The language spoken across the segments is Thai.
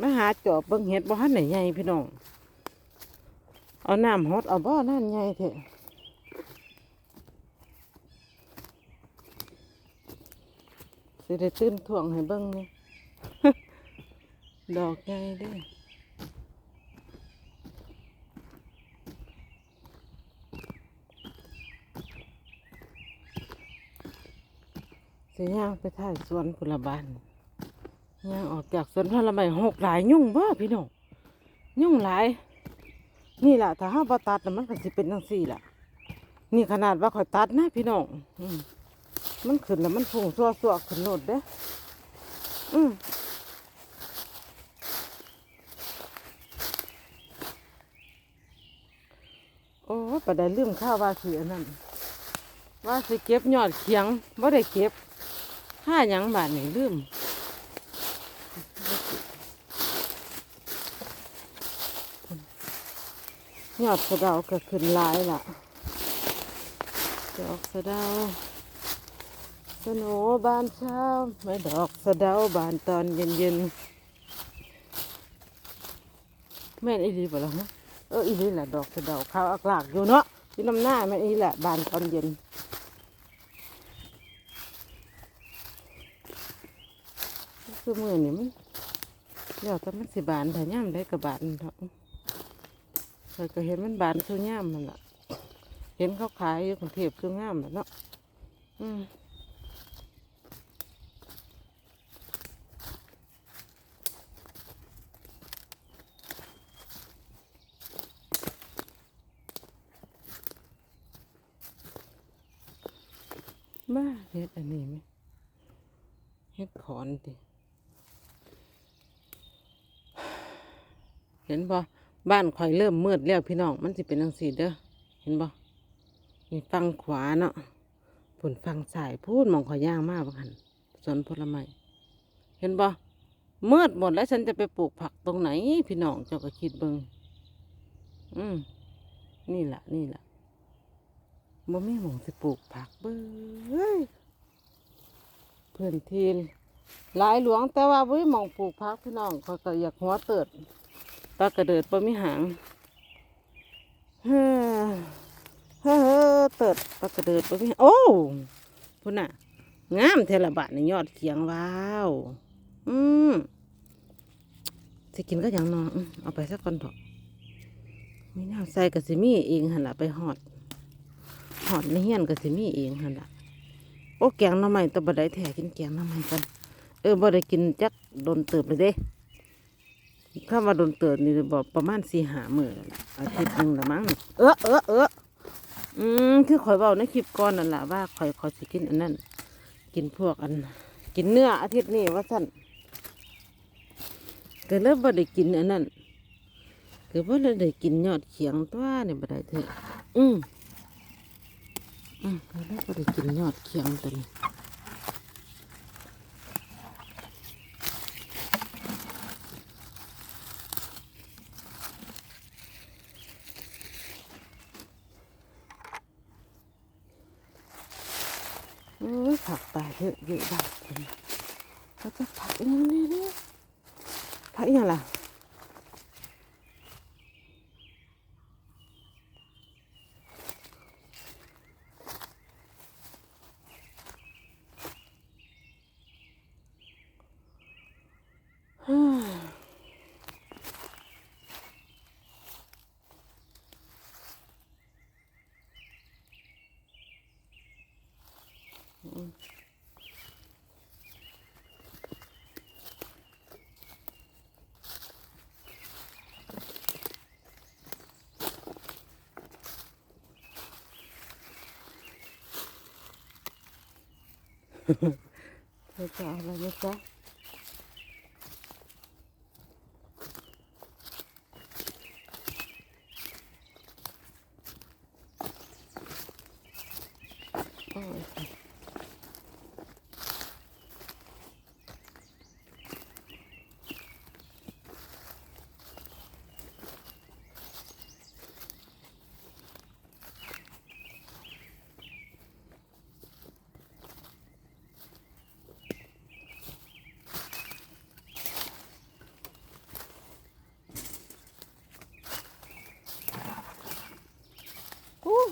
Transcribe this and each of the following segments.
มาหาจอบเบิ่งเห็ดบ่ทันไหนใหญ่พี่น้อง เอาน้ำฮอดเอาบ่นั่นใหญ่เถอะสิได้ตื้นถ่วงให้เบิ่งนี่ดอกใหญ่ด้สิย่างไปถ่ายสวนพลบาน ย่างออกจากสวนพละใบหกหลายยุ่งบ่พี่น้องยุ่งหลาย นี่แหละถ้าห้าบตัดน่มันก็สิเป็นจังซี่ล่ะ นี่ขนาดว่าข่อยตัดนะพี่น้องมันขึ้นแล้วมันพุ่งซัวซัวขึ้นโลดเด้ออืมโอ้ประเดี๋ยวลืมข้าวว่าสิอันนั้นว่าสิเก็บยอดเขียงบ่ได้เก็บห้ายังบาทนี่ลืม ยอดสะเดาก็ขึ้นหลายล่ะดอกสะเดาสโหนบานเช้าไม่ดอกสะเดาบานตอนเย็นเย็นแม่นอีหลีบ่ล่ะฮะเอออีหลีแหละดอกสะเดาขาวอักลากอยู่เนาะที่น้ำหน้าแม่นอีลีแหละบานตอนเย็นคือมือนี่มันเดี๋ยวแต่มันสิบานถ้าย่ำได้กับบานเถอะ เคยก็เห็นมันบานคืองามมันล่ะเห็นเขาขายอยู่กรุงเทพคืองามแหละเนาะอืมบ้าเฮ็ดอันนี้ไหมเฮ็ดขอนติเห็นบ่ บ้านข่อยเริ่มมืดแล้วพี่น้อง มันสิเป็นจังซี่เด้อ เห็นบ่นี่ฟังขวาเนาะผลฟังสายพูดมองข่อยย่างมากบ่หันสวนผลไม้ เห็นบ่มืดหมดแล้วฉันจะไปปลูกผักตรงไหน พี่น้องเจ้าก็คิดเบิงอืมนี่แหละนี่แหละบ่มีหมองสิปลูกผักเบ้ยพื้นที่หลายหลวงแต่ว่าบ่มีหมองปลูกผักพี่น้องเข่อยก็อยากหัวเติด ลากระเดิดปลาไมีหางเฮ้อเฮ้อเติดปลากระเดิดปลาไมีหางโอ้พุ่นน่ะ งามเทละบาทในยอดเขียงว้าว อืมสิกินก็อย่างนอมเอาไปสักก่อนเถอะมีแนวใส่กับสิมี่เองหันละไปหอดหอดในเฮียนกับสิมี่เองหันละโอ้แกงน้ำใหม่ตัวบดได้แถกินแกงน้ำใหม่กัน เออบ่ได้กินจักโดนเติบเลยเด้ ข้ามาโดนเตือนนี่บอกประมาณสี่หาหมื่นอาทิตย์หนึ่งละมั้งเออเออเอออืมคือข่อยเบาในคลิปก่อนนั่นแหละว่าข่อยข่อยสิกินอันนั้นกินพวกอัน กินเนื้ออาทิตย์นี้ว่าสั่นก็เริ่มบ่ได้กินอันนั้นก็บ่ได้กินยอดเขียงตัวนี่บ่ได้เถอะอืมอืมก็เริ่มบ่ได้กินยอดเขียงตัวนี้ ผักป่าเยอะเยอะบ้างเขาจะผักยังไงเนี่ยผักยังล่ะฮ่า เธอจะอะไรนะจ๊ะ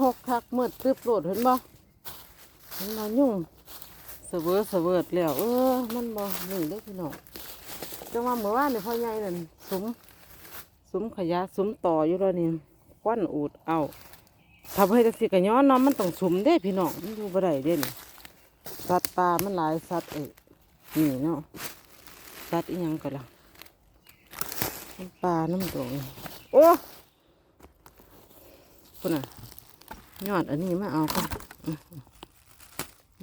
หกคักมืดตึบโลดเห็นบ่เห็นบ่ยุ่งเสเวอเสเวิดแล้ว เออ มันบ่หนี่เด้พี่น้องจังว่าเมื่อวานเนี่พ่อใหญ่นั่นสุมสุมขยะสุมต่ออยู่แล้วนี่ควันอูดเอาถ้าเพื่อจะสิกะย้อนนาะมันต้องสุมเด้พี่น้องมันอยู่บ่ได้เด้นี่สัตว์ป่ามันหลายสัตว์เอ้นี่เนาะสัตว์อีหยังก็ล่ะปลาน้ำดงโอ้พุ่นน่ะ ยอดอันนี้มาเอากันอืม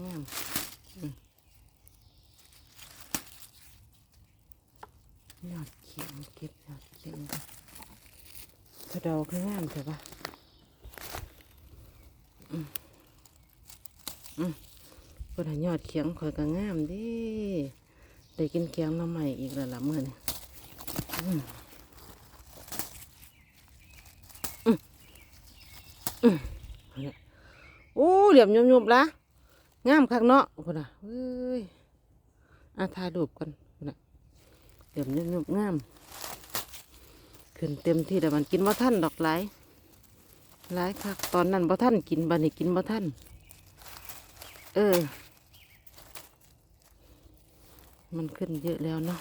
งามยอดเขียงเก็บยอดเขียงกระเดาคืองามใช่ปะอืมอืมคนยอดเขียงข่อยก็งามดิได้กินเขียงน้ำใหม่อีกแล้วล่ะเมื่อนี้อืมอืมอืม โอ้เหลี่ยมยุบๆละงามคักเนาะคนน่ะเอ้ยอาถ่ายรูปกันคนน่ะเหลี่ยมยุบๆงามขึ้นเต็มที่แต่มันกินบ่ท่านดอกหลายหลายคักตอนนั้นบ่ท่านกินบัดนี้กินบ่ท่านเออ มันขึ้นเยอะแล้วเนาะ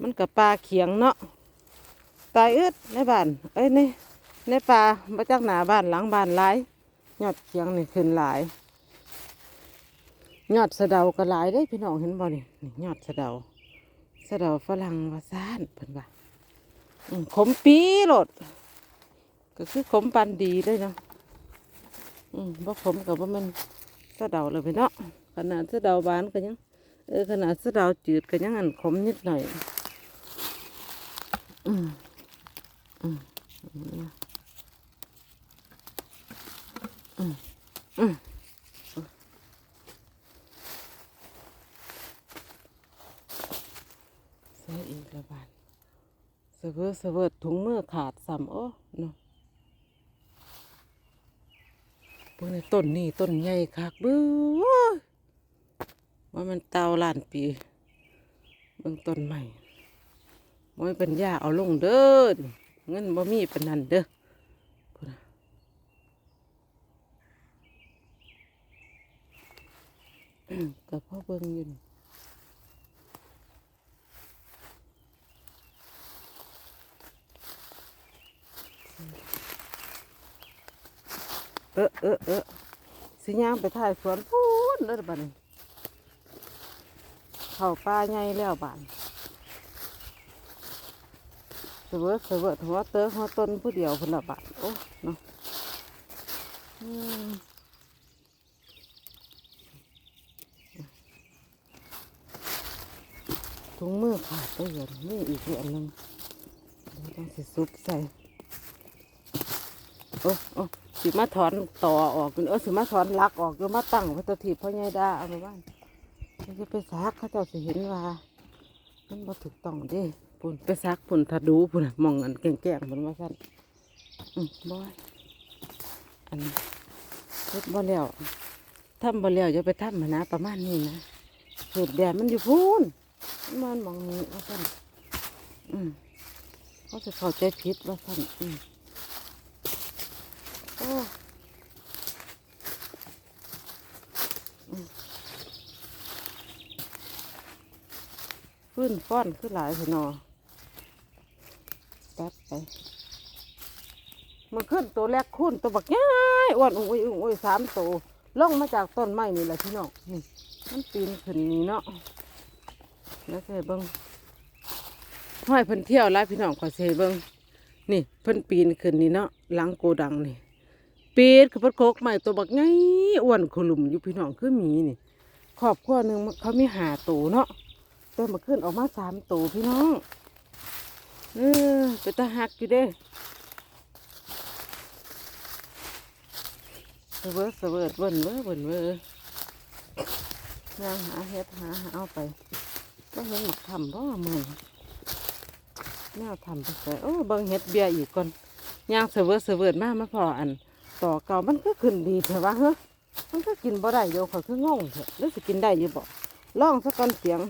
มันกับปลาเขียงเนาะตายอึดในบ้านเอ้ยใน ในป่ามาจากหนาบ้านหลังบ้านหลายยอดเคียงนี่ขึ้นหลายยอดสะเดาก็หลายได้พี่น้องเห็นบ่นี่นี่ยอดสะเดาสะเดาฝรั่งว่าซ่านเพิ่นว่าขมปีโลดก็คือขมปันดีเลยเนาะอืมบ่ขมกับว่ามันสะเดาเลยพี่เนาะขนาดสะเดาหวานก็ยังเออขนาดสะเดาจืดก็ยังอันขมนิดหน่อย อืมอืม ใส่อีกระบาดเสเวอเสเวิดถุงมือขาดซ้ำโอ้เนาะพวกนี้ต้นนี่ต้นใหญ่คักบื้อว่ามันเตาล้านปีเบิ่งต้นใหม่มอยเป็นหญ้าเอาลงเด้อเงินบ่มีปนันเด้อพุ่นน่ะ อืมก็พ่อเบิ่งอยู่นี่เออเออเออสิย่างไปถ่ายสวนพูนเลยบ้านเข้าป่าใหญ่แล้วบ้านเสวยเสวยหัวเตอหัวต้นผู้เดียวคนละบาทโอ้เนาะอืม ถุงมือขาดไปเยอะนี่อีกอันหนึงต้องสิซุปใส่โอ้โอ้สิมาถอนต่อออกเออสิมาถอนลักออกแล้วมาตั้งไว้ตัวทีพ่อใหญ่ดาเอาไปบ้านไม่ใช่ไปซักเขาเจ้าสิเห็นว่ามันบ่ถูกต้องด้ปุ่นไปซักปุ่นถ้าดูปุ่นมองอันแก่งๆมันว่าสั่นอืมบ่อันเฮ็ดบ่แล้วทำบ่แล้วอย่าไปทำมันะประมาณนี้นะสูดแดดมันอยู่พูน มันมองนี้ว่าสั่นอืมเขาจะเข้าใจผิดว่าสั่นอืมโอ้อืมขึ้นฟ้อนขึ้นหลายสินอตัดไปมันขึ้นตัวแรกขึ้นตัวบักย้ายอ้วนอุ้ยอุ้ยอุ้ยสามตัวล่องมาจากต้นไม้นี่แหละพี่น้องนี่มันปีนขึ้นนี่เนาะ แล้วเสเบิ้งห้อยเพิ่นเที่ยวแล้วพี่น้องขอเสเบิ้งนี่เพิ่นปีนขึ้นนี่เนาะหลังโกดังนี่ปีดกับพดโคกใหม่ตัวบักไงอ้วนขลุ่มอยู่พี่น้องคือหมีนี่ครอบครัวหนึ่งเขามีหาตัวเนาะแต่มาขึ้นออกมาสามตัวพี่น้องเออเป็นตาหักอยู่เด้เสเวอเสเวิร์ดเบิ่นเว้อเบิ่นเว้อย่างหาเฮ็ดหาหาเอาไป ก็เห็นหมักทำบ่มือแนวทำไปใส่โอ้เบิ่งเฮ็ดเบียร์อีกก่อนย่างเสเวอเสเวิร์มากมาพออัน ต่อเก่ามันก็ขึ้นดีเถอะวะเฮ้ยมันก็กินบ่ได้โยขอคืองงเถอะแล้วสิกินได้อยู่บ่ลองสักก่อนเสียง